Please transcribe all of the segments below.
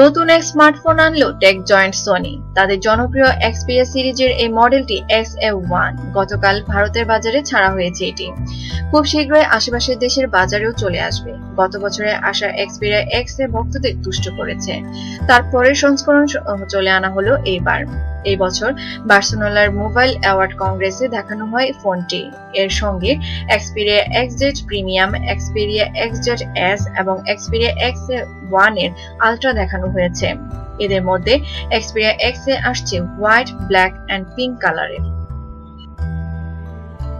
নতুন এক স্মার্টফোন আনলো টেক জয়েন্ট সোনি তাদের জনপ্রিয় এক্সপিরিয়া সিরিজের এই মডেলটি এক্স এ ওয়ান গতকাল ভারতের বাজারে ছাড়া হয়েছে এটি। খুব শীঘ্রই আশেপাশের দেশের বাজারেও চলে আসবে। গত বছরে আসা এক্সপিরিয়া এক্স এ ভক্তদের তুষ্ট করেছে। তার পরের সংস্করণ চলে আনা হলো এইবার। এই বছর বার্সেলোনার মোবাইল অ্যাওয়ার্ড কংগ্রেসে দেখানো হয় ফোনটি। এর সঙ্গে Xperia X Z premium, Xperia X Z S এবং এক্সপিরিয়া এক্স ওয়ানের আলট্রা দেখানো হয়েছে। এদের মধ্যে এক্সপিরিয়া এক্স এ আসছে হোয়াইট, ব্ল্যাক অ্যান্ড পিঙ্ক কালারের।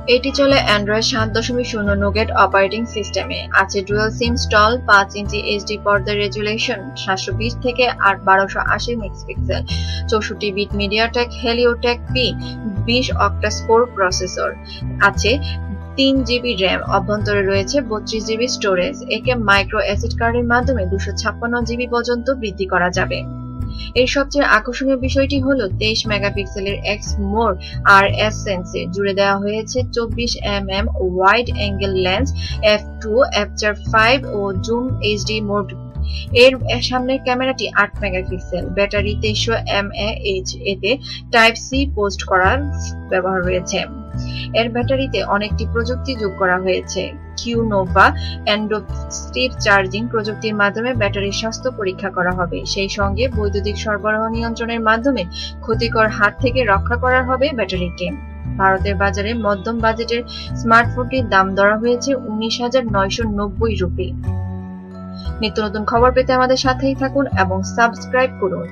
এটি চলে অ্যান্ড্রয়েড সাত দশমিক শূন্য নোগেট অপারেটিং সিস্টেমে আছে ডুয়েল সিম স্টল পাঁচ ইঞ্চি এইচডি পর্দার রেজুলেশন সাতশো বিশ থেকে আট বারোশো আশি মেক্সপিক্সেল চৌষট্টি বিট মিডিয়াটেক হেলিওটেক পি বিশ অক্টা স্কোর প্রসেসর আছে তিন জিবি র্যাম অভ্যন্তরে রয়েছে বত্রিশ জিবি স্টোরেজ একে মাইক্রো অ্যাসিড কার্ডের মাধ্যমে দুশো ছাপ্পান্ন জিবি পর্যন্ত বৃদ্ধি করা যাবে। এর সবচেয়ে আকর্ষণীয় বিষয়টি হলো তেইশ মেগাপিক্সেলের এক্স মোর আর এস সেন্সে জুড়ে দেওয়া হয়েছে চব্বিশ M M wide angle lens, F two aperture five ও জুম এইচডি মোড। এর সামনের ক্যামেরাটি আট মেগাপিক্সেল। ব্যাটারি তেইশশো এম এইচ এতে টাইপ সি পোস্ট করার ব্যবহার রয়েছে। এর ব্যাটারিতে অনেকটি প্রযুক্তি যোগ করা হয়েছে। কিউনোভা অ্যান্ডোস্টিভ চার্জিং প্রযুক্তির মাধ্যমে ব্যাটারির স্বাস্থ্য পরীক্ষা করা হবে। সেই সঙ্গে বৈদ্যুতিক সরবরাহ নিয়ন্ত্রণের মাধ্যমে ক্ষতিকর হাত থেকে রক্ষা করা হবে ব্যাটারিকে। ভারতের বাজারে মধ্যম বাজেটের স্মার্টফোনটির দাম ধরা হয়েছে উনিশ হাজার নয়শো নব্বই রুপি। নিত্য নতুন খবর পেতে আমাদের সাথেই থাকুন এবং সাবস্ক্রাইব করুন।